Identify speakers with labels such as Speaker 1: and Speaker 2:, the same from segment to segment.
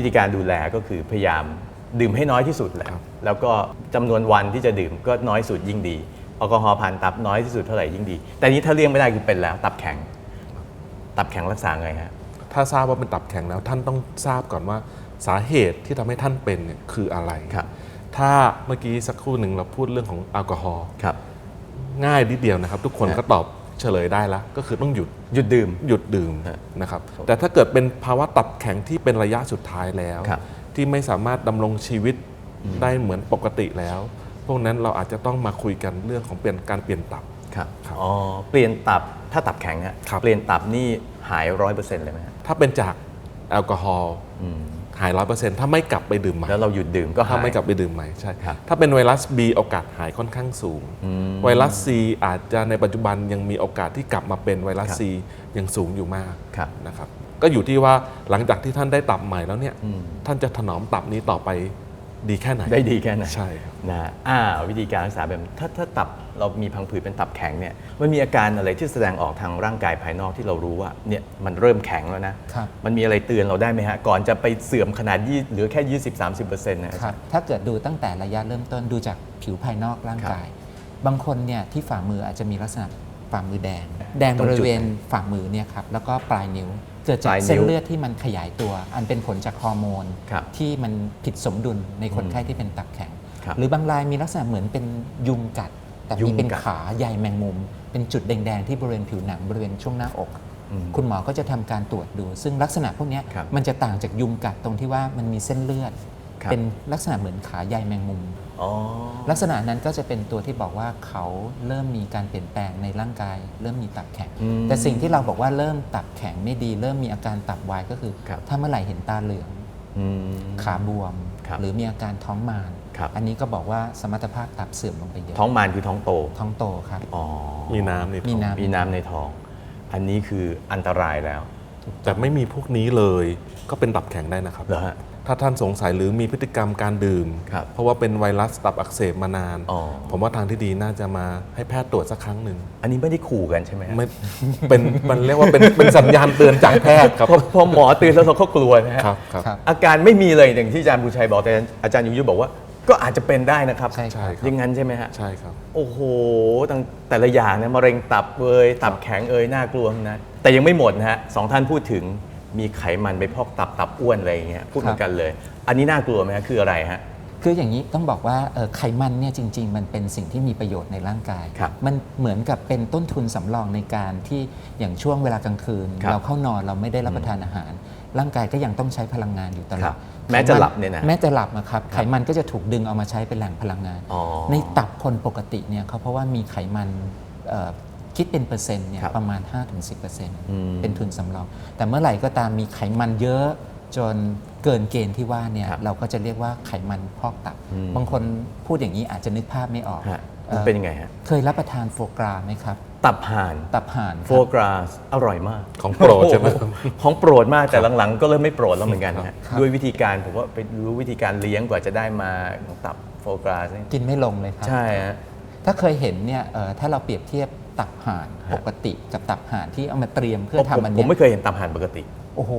Speaker 1: วิธีการดูแลก็คือพยายามดื่มให้น้อยที่สุดแหละแล้วก็จำนวนวันที่จะดื่มก็น้อยสุดยิ่งดีแอลกอฮอล์ผ่านตับน้อยที่สุดเท่าไหร่ยิ่งดี แต่นี้ถ้าเลี่ยงไม่ได้คือเป็นแล้ว ตับแข็ง ตับแข็งรักษาไงฮะ
Speaker 2: ถ้าทราบว่าเป็นตับแข็งแล้วท่านต้องทราบก่อนว่าสาเหตุที่ทำให้ท่านเป็นเนี่ยคืออะไร
Speaker 1: ครับ
Speaker 2: ถ้าเมื่อกี้สักครู่หนึ่งเราพูดเรื่องของแอลกอฮอล์
Speaker 1: ครับ
Speaker 2: ง่ายนิดเดียวนะครับ ทุกคน
Speaker 1: ฮะ
Speaker 2: ก็ตอบ เฉลยได้แล้วก็คือต้องหยุด
Speaker 1: หยุดดื่ม
Speaker 2: หยุดดื่ม
Speaker 1: ฮะ
Speaker 2: นะครับแต่ถ้าเกิดเป็นภาวะตับแข็งที่เป็นระยะสุดท้ายแล้ว
Speaker 1: ครับ
Speaker 2: ที่ไม่สามารถดำรงชีวิตได้เหมือนปกติแล้ว พวกนั้นเราอาจจะต้องมาคุยกันเรื่องของเปลี่ยนการเปลี่ยนตับ
Speaker 1: ครับ
Speaker 2: ครับ
Speaker 1: อ๋อเปลี่ยนตับถ้าตับแข็งฮะ
Speaker 2: ครับ
Speaker 1: เปลี่ยนตับนี่หายร้อยเปอร์เซ็นต์เลยไหมฮะ
Speaker 2: ถ้าเป็นจากแอลกอฮอล์
Speaker 1: อืม
Speaker 2: หายร้อยเปอร์เซ็นต์ถ้าไม่กลับไปดื่มใหม่
Speaker 1: แล้วเราหยุดดื่มก็หา
Speaker 2: ถ้าย ไม่กลับไปดื่มใหม่ใช่
Speaker 1: ครับ
Speaker 2: ถ้าเป็นไวรัส B โอกาสหายค่อนข้างสูง
Speaker 1: อืม
Speaker 2: ไวรัส C อาจจะในปัจจุบันยังมีโอกาสที่กลับมาเป็นไวรัส
Speaker 1: ครับ
Speaker 2: C ยังสูงอยู่มาก
Speaker 1: ครับ
Speaker 2: นะครับก็อยู่ที่ว่าหลังจากที่ท่านได้ตับใหม่แล้วเนี่ย
Speaker 1: อืม
Speaker 2: ท่านจะถนอมตับนี้ต่อไปดีแค่ไหน
Speaker 1: ได้ดีแค่ไหน
Speaker 2: ใช่ครับ
Speaker 1: นะอ่าวิธีการรักษาแบบถ้าถ้าตับ เรามีพังผืดเป็นตับแข็งเนี่ยมันมีอาการอะไรที่แสดงออกทางร่างกายภายนอกที่เรารู้ว่าเนี่ยมันเริ่มแข็งแล้วนะ ครับ มันมีอะไรเตือนเราได้ไหมฮะ ก่อนจะไปเสื่อมขนาดยี่เหลือแค่ 20-30%นะ
Speaker 3: ครับถ้าเกิดดูตั้งแต่ระยะเริ่มต้นดูจากผิวภายนอกร่างกาย บางคนเนี่ยที่ฝ่ามืออาจจะมีลักษณะฝ่ามือแดง แดง
Speaker 1: ตรง
Speaker 3: บ
Speaker 1: จุด
Speaker 3: ริเวณฝ่ามือเนี่ยครับแล้วก็ปลายนิ้ว เกิดจา
Speaker 1: ป
Speaker 3: ก
Speaker 1: ลายนิ้ว
Speaker 3: เส้นเลือดที่มันขยายตัว อันเป็นผลจากฮอร์โมน
Speaker 1: ครับ
Speaker 3: ที่มันผิดสมดุลในคนไข้ที่เป็นตับแข็ง
Speaker 1: ครับ
Speaker 3: หรือบางรายมีลักษณะเหมือนเป็นยุงกัด แต่
Speaker 1: ยุ
Speaker 3: มี
Speaker 1: ง
Speaker 3: เป็น
Speaker 1: กัด
Speaker 3: ขาใยแมงมุม เป็นจุดแดงๆที่บริเวณผิวหนังบริเวณช่วงหน้าอก
Speaker 1: อืม
Speaker 3: คุณหมอก็จะทำการตรวจดู ซึ่งลักษณะพวกเนี้ย
Speaker 1: ครับ
Speaker 3: มันจะต่างจากยุงกัดตรงที่ว่ามันมีเส้นเลือด
Speaker 1: ครับ
Speaker 3: เป็นลักษณะเหมือนขาใยแมงมุม
Speaker 1: อ๋อ
Speaker 3: ลักษณะนั้นก็จะเป็นตัวที่บอกว่าเขาเริ่มมีการเปลี่ยนแปลงในร่างกาย เริ่มมีตับแข็ง
Speaker 1: อืม
Speaker 3: แต่สิ่งที่เราบอกว่าเริ่มตับแข็งไม่ดี เริ่มมีอาการตับวายก็คือ
Speaker 1: ครับ
Speaker 3: ถ้าเมื่อไหร่เห็นตาเหลือง
Speaker 1: อืม
Speaker 3: ขาบวม
Speaker 1: ครับ
Speaker 3: หรือมีอาการท้องมาน
Speaker 1: ครับ
Speaker 3: อันนี้ก็บอกว่าสมรรถภาพตับเสื่อมลงไปเยอะ
Speaker 1: ท้องมานคือท้องโต
Speaker 3: ท้องโตครับ
Speaker 1: อ๋อ
Speaker 2: มีน้ำในท้อง
Speaker 3: มีน้ำ
Speaker 1: มีน้ำในท้อง อันนี้คืออันตรายแล้ว
Speaker 2: แต่ไม่มีพวกนี้เลยก็เป็นตับแข็งได้นะครับ
Speaker 1: เหรอฮะ
Speaker 2: ถ้าท่านสงสัยหรือมีพฤติกรรมการดื่ม
Speaker 1: ครับ
Speaker 2: เพราะว่าเป็นไวรัสตับอักเสบมานาน
Speaker 1: อ๋อ
Speaker 2: ผมว่าทางที่ดีน่าจะมาให้แพทย์ตรวจสักครั้งหนึ่ง
Speaker 1: อันนี้ไม่ได้ขู่กันใช่ไหมฮะ
Speaker 2: ไม่เป็นมันเรียกว่าเป็นเป็นสัญญาณเตือนจากแพทย์ครับ
Speaker 1: พอพอหมอเตือนแล้วเราก็กลัวนะฮะ
Speaker 2: ครับครับ
Speaker 3: ครับ
Speaker 1: อาการไม่มีเลยอย่างที่อาจารย์บูชัยบอกแต่อาจารย์ยุยุบอกว่า ก็อาจจะเป็นได้นะครับ
Speaker 3: ใช่ครับ
Speaker 2: ใช่ครับ
Speaker 1: อย่างนั้นใช่ไหมฮะ
Speaker 2: ใช่ครับ
Speaker 1: โอ้โหตั้งแต่ละอย่างเนี่ยมะเร็งตับเอยตับแข็งเอยน่ากลัวทั้งนะ แต่ยังไม่หมดนะฮะสองท่านพูดถึงมีไขมันไปพอกตับตับอ้วนอะไรอย่างเงี้ยพูดเหมือนกันเลย อันนี้น่ากลัวไหมฮะคืออะไรฮะ
Speaker 3: คืออย่างนี้ต้องบอกว่าเอ่อไขมันเนี่ยจริง ๆ มันเป็นสิ่งที่มีประโยชน์ในร่างกาย
Speaker 1: ครับ
Speaker 3: มันเหมือนกับเป็นต้นทุนสำรองในการที่อย่างช่วงเวลากลางคืน
Speaker 1: ครับ
Speaker 3: เราเข้านอนเราไม่ได้รับประทานอาหาร ร่างกายก็ยังต้องใช้พลังงานอยู่ตล
Speaker 1: ครั
Speaker 3: อด
Speaker 1: บแม้จะหลับเนี่ยนะ
Speaker 3: แม้จะหลับนะครับไขมันก็จะถูกดึงเอามาใช้เป็นแหล่งพลังงาน
Speaker 1: อ๋อ
Speaker 3: ในตับคนปกติเนี่ยเขาเพราะว่ามีไขมันเอ่อคิดเป็นเปอร์เซ็นต์เนี่ย
Speaker 1: ครับ
Speaker 3: ประมาณ 5-10%เป็นทุนสำรอง แต่เมื่อไหร่ก็ตามมีไขมันเยอะจนเกินเกณฑ์ที่ว่าเนี่ย
Speaker 1: ครับ
Speaker 3: เราก็จะเรียกว่าไขมันพอกตับ
Speaker 1: อืม
Speaker 3: บางคนพูดอย่างนี้อาจจะนึกภาพไม่ออก
Speaker 1: ฮะ
Speaker 3: เอ่อ
Speaker 1: เป็นยังไงฮะ
Speaker 3: เคยรับประทานโฟกราไหมครับ
Speaker 1: ตับห่าน
Speaker 3: ตับห่านครับ
Speaker 1: โฟกราสอร่อยมาก
Speaker 2: ของโปรดใช่ไหม
Speaker 1: โอ้โของโปรดมากแต่หลังๆ ก็เริ่มไม่โปรดแล้วเหมือนกันฮะ
Speaker 3: ครับ
Speaker 1: ด้วยวิธีการผมว่าไปรู้วิธีการเลี้ยงกว่าจะได้มาของตับโฟกราสนี่
Speaker 3: กินไม่ลงเลยครับ
Speaker 1: ใช่ฮะ
Speaker 3: ถ้าเคยเห็นเนี่ยเอ่อถ้าเราเปรียบเทียบตับห่าน
Speaker 1: ฮะ
Speaker 3: ปกติกับตับห่านที่เอามาเตรียมเพื่อ
Speaker 1: ผม
Speaker 3: ทำอัน
Speaker 1: ผ
Speaker 3: เนี้
Speaker 1: ม
Speaker 3: ย
Speaker 1: ไม่เคยเห็นตับห่านปกติ
Speaker 3: โอ้โห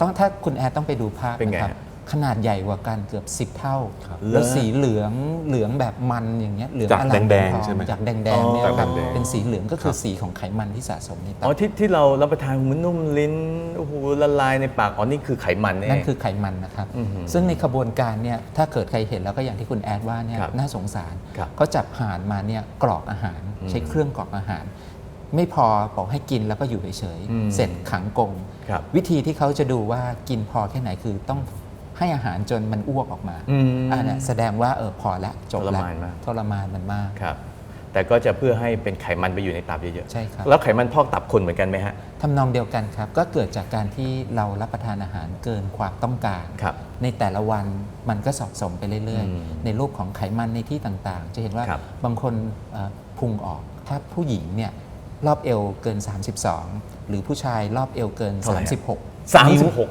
Speaker 3: ต้องถ้าคุณแอดต้องไปดูภาพ
Speaker 1: เป็นไง
Speaker 3: นะครับ
Speaker 1: ฮะ
Speaker 3: ขนาดใหญ่กว่ากันเกือบ 10 เท่า
Speaker 2: ครับ
Speaker 3: แล้วสีเหลืองเหลืองแบบมันอย่างเงี้ยเหลือง
Speaker 2: จาก
Speaker 3: อร่าม
Speaker 2: แดงๆ
Speaker 3: ทอ
Speaker 2: ใช่ไหม
Speaker 3: จากแดงๆเนี่ย
Speaker 1: อ๋อ
Speaker 3: ครับ
Speaker 2: แดงๆ
Speaker 3: เป็นสีเหลืองก็คือสีของไขมันที่สะสมในตั
Speaker 1: อ๋อบที่ที่เรารับประทานมันนุ่มลิ้นโอ้โหละลายในปากอ๋อนี่คือไขมันนี่
Speaker 3: นั่น
Speaker 1: เอง
Speaker 3: คือไขมันนะครับ
Speaker 1: อื้อหือ
Speaker 3: ซึ่งในขบวนการเนี่ยถ้าเกิดใครเห็นแล้วก็อย่างที่คุณแอดว่าเนี่ย
Speaker 1: ครับ
Speaker 3: น่าสงสาร
Speaker 1: ครับ
Speaker 3: เขาจับห่านมาเนี่ยกรอกอาหาร
Speaker 1: อืม
Speaker 3: ใช้เครื่องกรอกอาหารไม่พอบอกให้กินแล้วก็อยู่เฉย
Speaker 1: อืม
Speaker 3: ๆเสร็จขังกรง
Speaker 1: ครับ
Speaker 3: วิธีที่เขาจะดูว่ากินพอแค่ไหนคือต้อง ให้อาหารจนมันอ้วกออกมา
Speaker 1: อืม
Speaker 3: อันเนี้ยแสดงว่าเออพอแล้วจบ
Speaker 1: ทร
Speaker 3: แล้ว
Speaker 1: มานมาก
Speaker 3: ทรมานมันมาก
Speaker 1: ครับ แต่ก็จะเพื่อให้เป็นไขมันไปอยู่ในตับเยอะๆ
Speaker 3: ใช่ครับ
Speaker 1: แล้วไขมันพอกตับคนเหมือนกันไหมฮะ
Speaker 3: ทำนองเดียวกันครับ ก็เกิดจากการที่เรารับประทานอาหารเกินความต้องการ
Speaker 1: ครับ
Speaker 3: ในแต่ละวันมันก็สะสมไปเรื่อย
Speaker 1: อืม
Speaker 3: ๆ ในรูปของไขมันในที่ต่างๆ จะเห็นว่า
Speaker 1: ครับ
Speaker 3: บางคนเอ่อพุงออก ถ้าผู้หญิงเนี่ยรอบเอวเกิน 32 หรือผู้ชายรอบเอวเกิน
Speaker 1: เท่าไหร่ฮะ
Speaker 3: 36
Speaker 1: สาม
Speaker 3: นิ้
Speaker 1: สิ
Speaker 3: ว
Speaker 1: บหก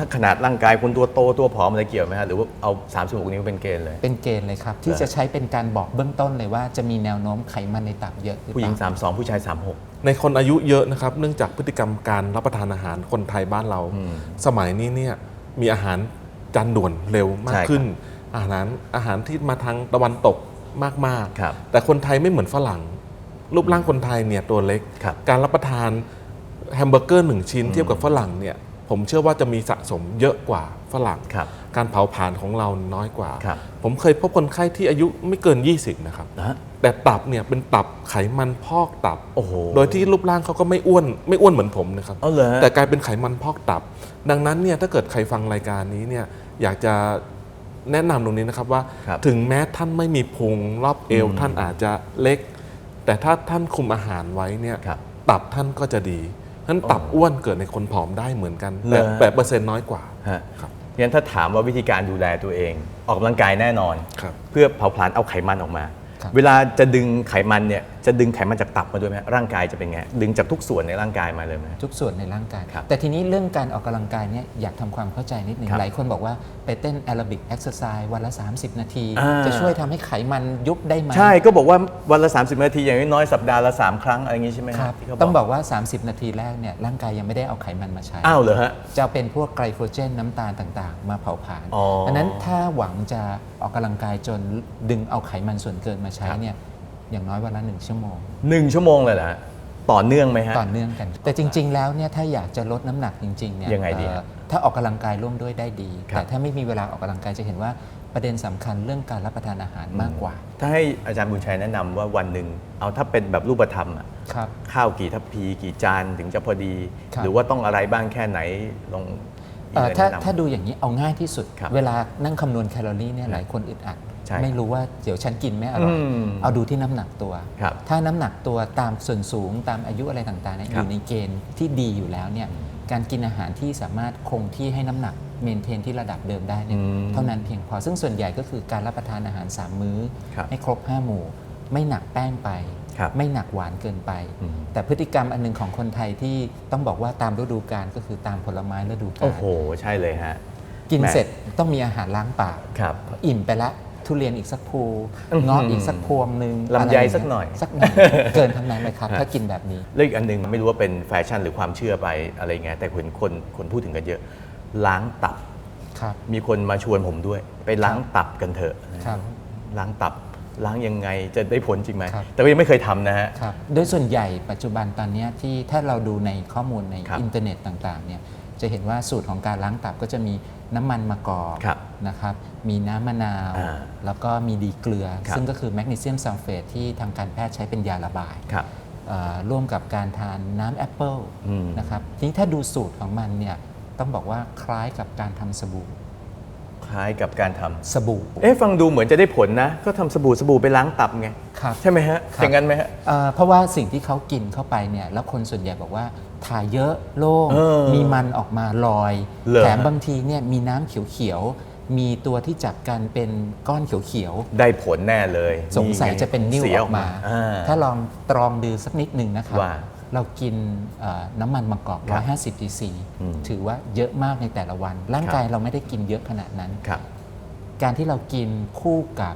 Speaker 1: ถ้าขนาดร่างกายคนตัวโตตัวผอมอะไรเกี่ยวไหมฮะหรือว่าเอา 36 นิ้วเป็นเกณฑ์เลย
Speaker 3: เป็นเกณฑ์เลยครับ ที่จะใช้เป็นการบอกเบื้องต้นเลยว่าจะมีแนวโน้มไขมันในตับเยอะหรือ
Speaker 1: ผู้
Speaker 3: เป
Speaker 1: หญิง
Speaker 3: ล่า
Speaker 1: 32 ผู้ชาย 36
Speaker 2: ในคนอายุเยอะนะครับ เนื่องจากพฤติกรรมการรับประทานอาหารคนไทยบ้านเรา
Speaker 1: อืม
Speaker 2: สมัยนี้เนี่ยมีอาหารจานด่วนเร็วมา
Speaker 1: ใช่
Speaker 2: ก
Speaker 1: ครับ
Speaker 2: ขึ้น อาหารอาหารที่มาทางตะวันตกมาก
Speaker 1: ครับ
Speaker 2: ๆ แต่คนไทยไม่เหมือนฝรั่ง รูปร่างคนไทยเนี่ยตัวเล็ก
Speaker 1: ครับ
Speaker 2: การรับประทานแฮมเบอร์เกอร์หนึ่งชิ้นเทียบกับฝรั่งเนี่ย ผมเชื่อว่าจะมีสะสมเยอะกว่าฝรั่ง
Speaker 1: ครับ
Speaker 2: การเผาผลาญของเราน้อยกว่า
Speaker 1: ครับ
Speaker 2: ผมเคยพบคนไข้ที่อายุไม่เกิน 20 นะครับ
Speaker 1: นะฮะ
Speaker 2: แต่ตับเนี่ยเป็นตับไขมันพอกตับ
Speaker 1: โอ้โห
Speaker 2: โดยที่รูปร่างเขาก็ไม่อ้วนไม่อ้วนเหมือนผมนะครับ
Speaker 1: เอาเลย
Speaker 2: แต่กลายเป็นไขมันพอกตับ ดังนั้นเนี่ยถ้าเกิดใครฟังรายการนี้เนี่ยอยากจะแนะนำตรงนี้นะครับว่า
Speaker 1: ครับ
Speaker 2: ถึงแม้ท่านไม่มีพุงรอบเอว
Speaker 1: อืม
Speaker 2: ท่านอาจจะเล็ก แต่ถ้าท่านคุมอาหารไว้เนี่ย
Speaker 1: ครับ
Speaker 2: ตับท่านก็จะดี นั้นตับ
Speaker 1: อ๋ออ้
Speaker 2: อ้วนเกิดในคนผอมได้เหมือนกัน
Speaker 1: เหร
Speaker 2: แต่
Speaker 1: อ
Speaker 2: แต่เปอร์เซ็นต์น้อยกว่า
Speaker 1: ฮะ
Speaker 2: ครับ
Speaker 1: งั้นถ้าถามว่าวิธีการดูแลตัวเอง ออกกำลังกายแน่นอน
Speaker 2: ครับ
Speaker 1: เพื่อเผาผลาญเอาไขมันออกมา
Speaker 3: ครับ
Speaker 1: เวลาจะดึงไขมันเนี่ยจะดึงไขมันจากตับมาด้วยไหมฮะร่างกายจะเป็นไง ดึงจากทุกส่วนในร่างกายมาเลยไหม
Speaker 3: ทุกส่วนในร่างกาย
Speaker 1: ครับ
Speaker 3: แต่ทีนี้เรื่องการออกกำลังกายเนี่ยอยากทำความเข้าใจนิดหนึ่ง
Speaker 1: ครับ
Speaker 3: หลายคนบอกว่าไปเต้นแอโรบิกเอ็กซ์ไซส์วันละ 30 นาที
Speaker 1: อ่า
Speaker 3: จะช่วยทำให้ไขมันยุบได้ไหม
Speaker 1: ใช่ก็บอกว่าวันละ 30 นาทีอย่างน้อยๆสัปดาห์ละ 3 ครั้งอะไรอย่างงี้ใช่ไหมฮะ
Speaker 3: ครับ
Speaker 1: ที่เขา
Speaker 3: ต้องบอกว่า 30 นาทีแรกเนี่ยร่างกายยังไม่ได้เอาไขมันมาใช้
Speaker 1: อ้าวเหรอฮะ
Speaker 3: จะเป็นพวกไกลโคเจนน้ำตาลต่างๆ มาเผาผลาญ
Speaker 1: อ๋ออั
Speaker 3: ดังนั้นถ้าหวังจะออกกำลังกายจนดึงเอาไขมันส่วนเกินมาใช้
Speaker 1: ครับ
Speaker 3: เนี่ย อย่างน้อยวันละหนึ่งชั่วโมง
Speaker 1: หนึ่งชั่วโมงเลยเหรอฮะต่อเนื่องไหมฮะ
Speaker 3: ต่อเนื่องกัน แต่จริง ๆ แล้วเนี่ยถ้าอยากจะลดน้ำหนักจริงๆเนี่ย
Speaker 1: ยังไงดี
Speaker 3: เอ่อ
Speaker 1: ฮะ
Speaker 3: ถ้าออกกำลังกายร่วมด้วยได้ดี
Speaker 1: ครับ
Speaker 3: แต่ถ้าไม่มีเวลาออกกำลังกายจะเห็นว่าประเด็นสำคัญเรื่องการรับประทานอาหารมากกว่า
Speaker 1: ถ้าให้อาจารย์บุญชัยแนะนำว่าวันหนึ่งเอาถ้าเป็นแบบรูปธรรมอะ
Speaker 3: ครับ
Speaker 1: ข้าวกี่ทัพพีกี่จานถึงจะพอดี
Speaker 3: ครับ
Speaker 1: หรือว่าต้องอะไรบ้างแค่ไหนลอง
Speaker 3: เอ่อ
Speaker 1: มีอะไร
Speaker 3: ถ้า
Speaker 1: แนะนำ
Speaker 3: ถ้าดูอย่างนี้เอาง่ายที่สุด
Speaker 1: ครับ
Speaker 3: เวลานั่งคำนวณแคลอรี่เนี่ยหลายคนอึดอัด
Speaker 1: ใช่
Speaker 3: ไม่รู้ว่าเดี๋ยวฉันกินไม่อร่อย
Speaker 1: อืม
Speaker 3: เอาดูที่น้ำหนักตัว
Speaker 1: ครับ
Speaker 3: ถ้าน้ำหนักตัวตามส่วนสูงตามอายุอะไรต่างๆเนี่ย
Speaker 1: ค
Speaker 3: อ
Speaker 1: รับ
Speaker 3: ยู่ในเกณฑ์ที่ดีอยู่แล้วเนี่ยการกินอาหารที่สามารถคงที่ให้น้ำหนักเมนเทนที่ระดับเดิมได้เนี่ย
Speaker 1: อืม
Speaker 3: เท่านั้นเพียงพอซึ่งส่วนใหญ่ก็คือการรับประทานอาหาร 3 มื้อ
Speaker 1: ครับ
Speaker 3: ให้ครบ 5 หมู่ ไม่หนักแป้งไป
Speaker 1: ครับ
Speaker 3: ไม่หนักหวานเกินไป
Speaker 1: อืม
Speaker 3: แต่พฤติกรรมอันหนึงของคนไทยที่ต้องบอกว่าตามฤดูกาลก็คือตามผลไม้ฤดูกา
Speaker 1: โอ้
Speaker 3: ล
Speaker 1: โห ใช่เลยฮะ
Speaker 3: กิน
Speaker 1: แม่
Speaker 3: เสร็จต้องมีอาหารล้างปาก
Speaker 1: ครับ
Speaker 3: อิ่มไปละ ทุเรียนอีกสักภู
Speaker 1: อื้อหือ
Speaker 3: เงาะอีกสักพวงหนึ่ง
Speaker 1: ลำไยะ
Speaker 3: รางเงี้
Speaker 1: สักหน่อย
Speaker 3: สักหน่อยเกินทั้งนั้นเลยครับ
Speaker 1: ฮะ
Speaker 3: ถ้ากินแบบนี้
Speaker 1: แล้วอีกอันหนึงไม่รู้ว่าเป็นแฟชั่นหรือความเชื่อไปอะไรไงแต่คนคนคนพูดถึงกันเยอะ ล้างตับ
Speaker 3: ครับ
Speaker 1: มีคนมาชวนผมด้วย ไปล้างตับกันเถอะ
Speaker 3: ครับ
Speaker 1: ล้างตับล้างยังไงจะได้ผลจริงไหม
Speaker 3: ครับ
Speaker 1: แต่ก็ยังไม่เคยทำนะฮะ
Speaker 3: ครับโดยส่วนใหญ่ปัจจุบันตอนเนี้ยที่ถ้าเราดูในข้อมูลใน
Speaker 1: ครับ
Speaker 3: อินเทอร์เน็ตต่างๆเนี่ยจะเห็นว่าสูตรของการล้างตับก็จะมี น้ำมันมะกอก
Speaker 1: ครับ
Speaker 3: นะครับ มีน้ำมะนาว
Speaker 1: อ่า
Speaker 3: แล้วก็มีดีเกลือ
Speaker 1: ครับ
Speaker 3: ซึ่งก็คือแมกนีเซียมซัลเฟตที่ทางการแพทย์ใช้เป็นยาระบาย
Speaker 1: ครับ
Speaker 3: เอ่อร่วมกับการทานน้ำแอปเปิล
Speaker 1: อืม
Speaker 3: นะครับทีนี้ถ้าดูสูตรของมันเนี่ยต้องบอกว่าคล้ายกับการทำสบู่
Speaker 1: คล้ายกับการทำ
Speaker 3: สบู่
Speaker 1: เอ๊ะฟังดูเหมือนจะได้ผลนะ ก็ทำสบู่สบู่ไปล้างตับไง
Speaker 3: ครับ
Speaker 1: ใช่ไหมฮะ
Speaker 3: ครับ
Speaker 1: อย่างนั้นไหมฮะ
Speaker 3: เอ่อเพราะว่าสิ่งที่เขากินเข้าไปเนี่ยแล้วคนส่วนใหญ่บอกว่า ถ่ายเยอะโล่ง
Speaker 1: เออ
Speaker 3: มีมันออกมาลอย
Speaker 1: เหรอ
Speaker 3: แถมบางทีเนี่ยมีน้ำเขียวๆมีตัวที่จับกันเป็นก้อนเขียว
Speaker 1: ได้ผลแน่เลย
Speaker 3: ๆสงสัยจะเป็นนิ่ว
Speaker 1: สี
Speaker 3: ออกมา
Speaker 1: อ่า
Speaker 3: ถ้าลองตรองดูสักนิดหนึ่งนะครับ
Speaker 1: ว่า
Speaker 3: เรากินเอ่อน้ำมันมะกอก
Speaker 1: ครับ
Speaker 3: 150 cc
Speaker 1: อืม
Speaker 3: ถือว่าเยอะมากในแต่ละวัน ร่างกายเราไม่ได้กินเยอะขนาดนั้น
Speaker 1: ครับ
Speaker 3: การที่เรากินคู่กับ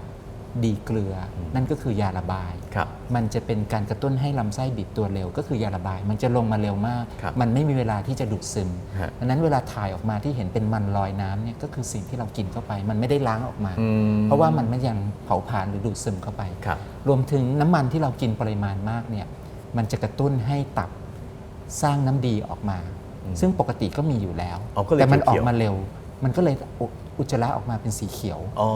Speaker 3: ดีเกลืออนั่นก็คือยาระบาย
Speaker 1: ครับ
Speaker 3: มันจะเป็นการกระตุ้นให้ลำไส้บีบตัวเร็ว ก็คือยาระบาย มันจะลงมาเร็วมาก
Speaker 1: ครับ
Speaker 3: มันไม่มีเวลาที่จะดูดซึม
Speaker 1: ฮะ
Speaker 3: ดังนั้นเวลาถ่ายออกมาที่เห็นเป็นมันลอยน้ำเนี่ยก็คือสิ่งที่เรากินเข้าไป มันไม่ได้ล้างออกมา
Speaker 1: อืม
Speaker 3: เพราะว่ามันไม่ยังเผาผลาญหรือดูดซึมเข้าไป
Speaker 1: ครับ
Speaker 3: รวมถึงน้ำมันที่เรากินปริมาณมากเนี่ยมันจะกระตุ้นให้ตับสร้างน้ำดีออกมา
Speaker 1: อืม
Speaker 3: ซึ่งปกติก็มีอยู่แล้ว
Speaker 1: อ๋อก็เลย
Speaker 3: แต่มันออ
Speaker 1: เขี
Speaker 3: ก
Speaker 1: ยวๆ
Speaker 3: มาเร็ว มันก็เลย อุอุจจาระออกมาเป็นสีเขียว
Speaker 1: อ๋อ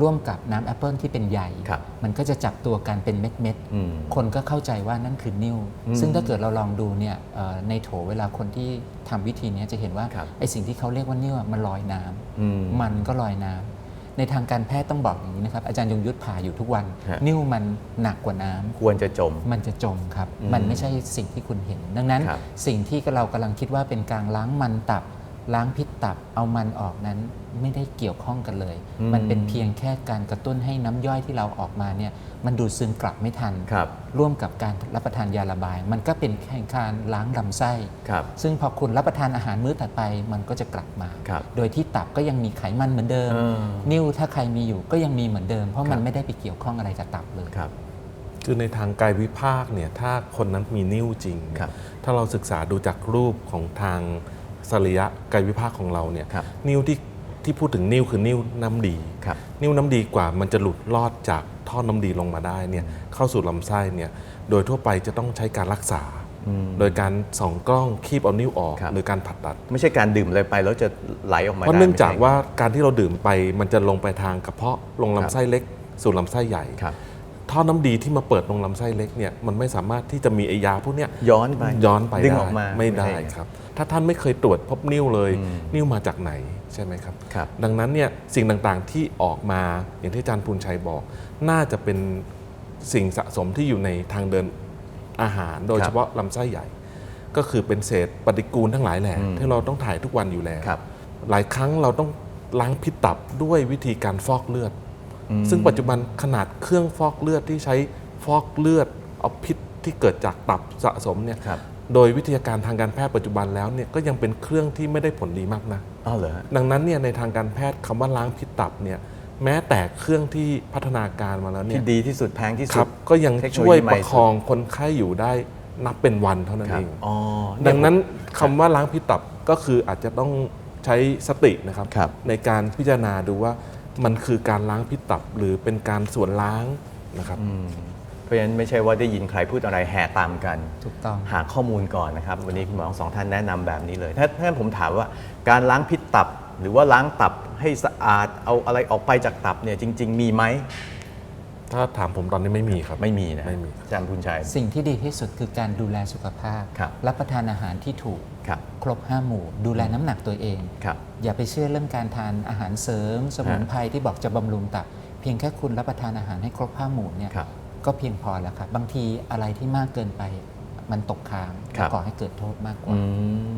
Speaker 3: ร่วมกับน้ำแอปเปิลที่เป็นใย
Speaker 1: ครับ
Speaker 3: มันก็จะจับตัวกันเป็นเม็ดเม็ดๆ
Speaker 1: อืม
Speaker 3: คนก็เข้าใจว่านั่นคือนิ่ว
Speaker 1: อืม
Speaker 3: ซึ่งถ้าเกิดเราลองดูเนี่ยเอ่อในโถเวลาคนที่ทำวิธีเนี้ยจะเห็นว่า
Speaker 1: ครับ
Speaker 3: ไอสิ่งที่เขาเรียกว่านิ่วอะมันลอยน้ำ
Speaker 1: อืม
Speaker 3: มันก็ลอยน้ำในทางการแพทย์ต้องบอกอย่างนี้นะครับอาจารย์ยงยุทธผ่าอยู่ทุกวัน
Speaker 1: ฮะ
Speaker 3: นิ่วมันหนักกว่าน้ำ
Speaker 1: ควรจะจม
Speaker 3: มันจะจมครับ
Speaker 1: อืม
Speaker 3: มันไม่ใช่สิ่งที่คุณเห็น ดังนั้น
Speaker 1: ครับ
Speaker 3: สิ่งที่เรากำลังคิดว่าเป็นการล้างมันตับ ล้างพิษตับเอามันออกนั้นไม่ได้เกี่ยวข้องกันเลย
Speaker 1: อืม
Speaker 3: มันเป็นเพียงแค่การกระตุ้นให้น้ำย่อยที่เราออกมาเนี่ยมันดูดซึมกลับไม่ทัน
Speaker 1: ครับ
Speaker 3: ร่วมกับการรับประทานยาระบาย มันก็เป็นแค่การล้างลำไส้
Speaker 1: ครับ
Speaker 3: ซึ่งพอคุณรับประทานอาหารมื้อถัดไปมันก็จะกลับมา
Speaker 1: ครับ
Speaker 3: โดยที่ตับก็ยังมีไขมันเหมือนเดิม
Speaker 1: เออ
Speaker 3: นิ่วถ้าใครมีอยู่ก็ยังมีเหมือนเดิม เพราะมั
Speaker 1: คนรับ
Speaker 3: ไม่ได้ไปเกี่ยวข้องอะไรกับตับเลย
Speaker 1: ครับ
Speaker 2: คือในทางกายวิภาคเนี่ยถ้าคนนั้นมีนิ้วจริงเนี่ย
Speaker 1: ครับ
Speaker 2: ถ้าเราศึกษาดูจากรูปของทาง สรีระกายวิภาคของเราเนี่ย
Speaker 1: ครับ
Speaker 2: นิ้วที่ที่พูดถึงนิ่วคือนิ่วน้ำดี
Speaker 1: ครับ
Speaker 2: นิ่วน้ำดีกว่ามันจะหลุดลอดจากท่อน้ำดีลงมาได้เนี่ยเข้าสู่ลำไส้เนี่ยโดยทั่วไปจะต้องใช้การรักษาโดยการส่องกล้องคีบเอานิ่วออก
Speaker 1: ครับ
Speaker 2: หรือการผ่าตัด
Speaker 1: ไม่ใช่การดื่มอะไรไปแล้วจะไหลออกมา
Speaker 2: เพราะ
Speaker 1: ได้
Speaker 2: เนื่องจาก
Speaker 1: ไม่ใช่
Speaker 2: ว่าการที่เราดื่มไปมันจะลงไปทางกระเพาะลง
Speaker 1: ครับ
Speaker 2: ลำไส้เล็ก สู่ลำไส้ใหญ่
Speaker 1: ครับ
Speaker 2: ท่อน้ำดีที่มาเปิดลงลำไส้เล็กเนี่ยมันไม่สามารถที่จะมีไอยาพวกเนี้ย
Speaker 1: ย้อนไป
Speaker 2: ย้อนไป
Speaker 1: ดึง
Speaker 2: ได้
Speaker 1: ออกมา
Speaker 2: ไม่ได้
Speaker 1: ไม่ได้
Speaker 2: ครับ ถ้าท่านไม่เคยตรวจพบนิ่วเลย
Speaker 1: อืม
Speaker 2: นิ่วมาจากไหนใช่ไหมครับ
Speaker 1: ครับ
Speaker 2: ดังนั้นเนี่ยสิ่งต่างๆที่ออกมาอย่างที่อาจารย์พูนชัยบอก น่าจะเป็นสิ่งสะสมที่อยู่ในทางเดินอาหาร โดย
Speaker 1: ครับ
Speaker 2: เฉพาะลำไส้ใหญ่ ก็คือเป็นเศษปฏิกูลทั้งหลายแหล่
Speaker 1: อืม
Speaker 2: ที่เราต้องถ่ายทุกวันอยู่แล้ว
Speaker 1: ครับ
Speaker 2: หลายครั้งเราต้องล้างพิษตับด้วยวิธีการฟอกเลือด
Speaker 1: อืม
Speaker 2: ซึ่งปัจจุบันขนาดเครื่องฟอกเลือดที่ใช้ฟอกเลือดเอาพิษที่เกิดจากตับสะสมเนี่ย
Speaker 1: ครับ
Speaker 2: โดยวิทยาการทางการแพทย์ปัจจุบันแล้วเนี่ยก็ยังเป็นเครื่องที่ไม่ได้ผลดีมากนะ
Speaker 1: อ้าวเหรอฮะ
Speaker 2: ดังนั้นเนี่ยในทางการแพทย์คำว่าล้างพิษตับเนี่ยแม้แต่เครื่องที่พัฒนาการมาแล้วเนี่
Speaker 1: ที่
Speaker 2: ย
Speaker 1: ดีที่สุดแพงที่
Speaker 2: ค
Speaker 1: สุ
Speaker 2: รั
Speaker 1: ด
Speaker 2: บก็ยัง
Speaker 1: เทคโนโลยี
Speaker 2: ช่วย
Speaker 1: ใหม่
Speaker 2: ประ
Speaker 1: สุด
Speaker 2: คองคนไข้อยู่ได้นับเป็นวันเท่านั้น
Speaker 1: ครั
Speaker 2: เอบง
Speaker 1: อ๋อ
Speaker 2: ดังนั้น
Speaker 1: เย
Speaker 2: คำว่าล้างพิษตับก็คืออาจจะต้องใช้สตินะครับ
Speaker 1: ครับ
Speaker 2: ในการพิจารณาดูว่ามันคือการล้างพิษตับหรือเป็นการส่วนล้างนะครับ
Speaker 1: อืมเพ ราะฉะนั้นไม่ใช่ว่าได้ยินใครพูดอะไรแห่ตามกัน
Speaker 3: ถูกต้อง
Speaker 1: หาข้อมูลก่อนนะครับ วันนี้คุณหมอทั้งสองท่านแนะนำแบบนี้เลย ถ้าถ้าผมถามว่าการล้างพิษตับ หรือว่าล้างตับให้สะอาดเอาอะไรออกไปจากตับเนี่ยจริง ๆ มีไหม
Speaker 2: ถ้าถามผมตอนนี้ไม่มีครับ
Speaker 1: ไม่มีนะ
Speaker 2: ไม่มี
Speaker 1: อาจารย์พุนชัย
Speaker 3: สิ่งที่ดีที่สุดคือการดูแลสุขภาพ
Speaker 1: ครับ
Speaker 3: รับประทานอาหารที่ถูก
Speaker 1: ครับ
Speaker 3: ครบห้าหมู่ ดูแลน้ำหนักตัวเอง
Speaker 1: ครับ
Speaker 3: อย่าไปเชื่อเรื่องการทานอาหารเสริม สมุนไพรที่บอกจะบำรุงตับ เพียงแค่คุณรับประทานอาหารให้ครบห้าหมู่เนี่ย
Speaker 1: ครับ
Speaker 3: ก็เพียงพอแล้วครับบางทีอะไรที่มากเกินไปมันตกค้าง
Speaker 1: ครับ
Speaker 3: ก่อให้เกิดโทษมากกว่า
Speaker 1: อื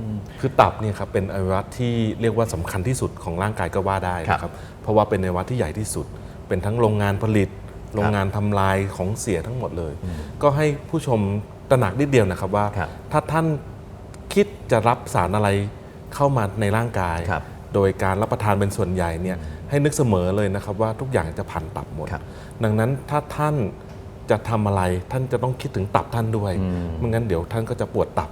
Speaker 1: ม
Speaker 2: คือตับเนี่ยครับเป็นอวัยวะที่เรียกว่าสำคัญที่สุดของร่างกายก็ว่าได้นะค
Speaker 1: ครั
Speaker 2: รับบเพราะว่าเป็นอวัยวะที่ใหญ่ที่สุด เป็นทั้งโรงงานผลิต โรงงานทำลายของเสียทั้งหมดเลย ก็ให้ผู้ชมตระหนักนิดเดียวนะครับว่า
Speaker 1: ครับ
Speaker 2: ถ้าท่านคิดจะรับสารอะไรเข้ามาในร่างกาย
Speaker 1: ครับ
Speaker 2: โดยการรับประทานเป็นส่วนใหญ่เนี่ยให้นึกเสมอเลยนะครับว่าทุกอย่างจะผ่านตับหมด
Speaker 1: ครับ
Speaker 2: ดังนั้นถ้าท่าน จะทำอะไรท่านจะต้องคิดถึงตับท่านด้วย
Speaker 1: อืม
Speaker 2: ไม่งั้นเดี๋ยวท่านก็จะปวดตับ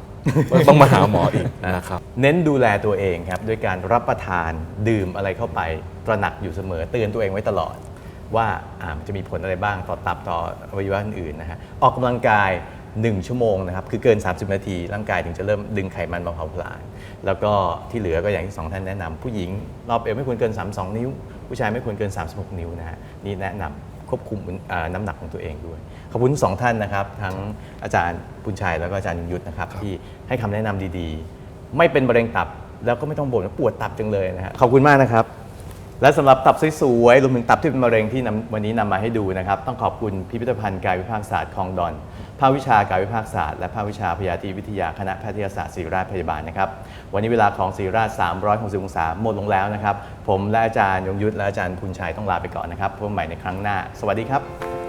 Speaker 2: ต้องมาหาหมออีกนะครับ
Speaker 1: เน้นดูแลตัวเองครับด้วยการรับประทานดื่มอะไรเข้าไป ตระหนักอยู่เสมอเตือนตัวเองไว้ตลอด ว่าอ่ามันจะมีผลอะไรบ้างต่อตับต่ออวัยวะอื่นๆนะฮะออกกำลังกาย 1 ชั่วโมงนะครับ คือเกิน 30 นาที ร่างกายถึงจะเริ่มดึงไขมันมาเผาผลาญแล้วก็ที่เหลือก็อย่างที่สองท่านแนะนำผู้หญิงรอบเอวไม่ควรเกิน 32 นิ้ว ผู้ชายไม่ควรเกิน 36 นิ้วนะฮะนี่แนะนำ ควบคุมอ่าน้ำหนักของตัวเองด้วย ขอบคุณทั้งสองท่านนะครับ ทั้งอาจารย์ปุญชัยแล้วก็อาจารย์ยงยุทธนะครับ ที่ให้คำแนะนำดีๆ ไม่เป็นมะเร็งตับแล้วก็ไม่ต้องบ่นว่าปวดตับจังเลยนะฮะขอบคุณมากนะครับ และสำหรับตับสวยๆรวมถึงตับที่เป็นมะเร็งที่นำวันนี้นำมาให้ดูนะครับ ต้องขอบคุณพิพิธภัณฑ์กายวิภาคศาสตร์คลองดอนภาควิชากายวิภาคศาสตร์และภาควิชาพยาธิวิทยาคณะแพทยศาสตร์ศิริราชพยาบาลนะครับ วันนี้เวลาของศิริราช 360 องศาหมดลงแล้วนะครับ ผมและอาจารย์ยงยุทธและอาจารย์พุนชัยต้องลาไปก่อนนะครับพบกันใหม่ในครั้งหน้า สวัสดีครับ